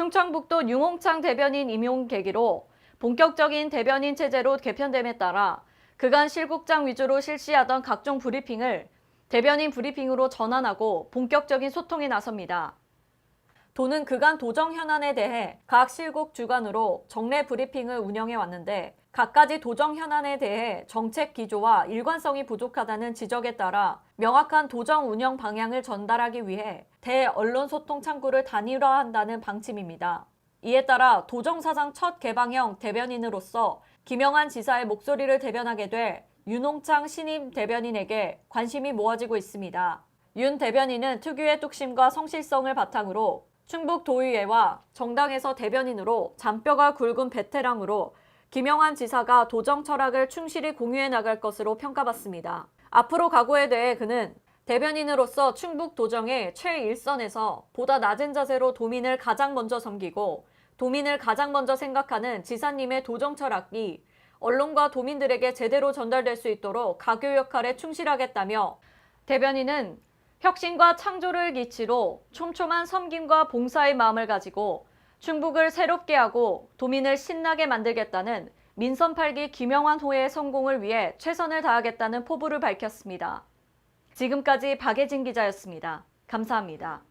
충청북도 융홍창 대변인 임용 계기로 본격적인 대변인 체제로 개편됨에 따라 그간 실국장 위주로 실시하던 각종 브리핑을 대변인 브리핑으로 전환하고 본격적인 소통에 나섭니다. 도는 그간 도정 현안에 대해 각 실국 주관으로 정례 브리핑을 운영해 왔는데 각가지 도정 현안에 대해 정책 기조와 일관성이 부족하다는 지적에 따라 명확한 도정 운영 방향을 전달하기 위해 대언론 소통 창구를 단일화한다는 방침입니다. 이에 따라 도정사상 첫 개방형 대변인으로서 김영한 지사의 목소리를 대변하게 될 윤홍창 신임 대변인에게 관심이 모아지고 있습니다. 윤 대변인은 특유의 뚝심과 성실성을 바탕으로 충북 도의회와 정당에서 대변인으로 잔뼈가 굵은 베테랑으로 김영한 지사가 도정 철학을 충실히 공유해 나갈 것으로 평가받습니다. 앞으로 각오에 대해 그는 대변인으로서 충북 도정의 최일선에서 보다 낮은 자세로 도민을 가장 먼저 섬기고 도민을 가장 먼저 생각하는 지사님의 도정 철학이 언론과 도민들에게 제대로 전달될 수 있도록 가교 역할에 충실하겠다며 대변인은 혁신과 창조를 기치로 촘촘한 섬김과 봉사의 마음을 가지고 충북을 새롭게 하고 도민을 신나게 만들겠다는 민선 8기 김영환 호의 성공을 위해 최선을 다하겠다는 포부를 밝혔습니다. 지금까지 박예진 기자였습니다. 감사합니다.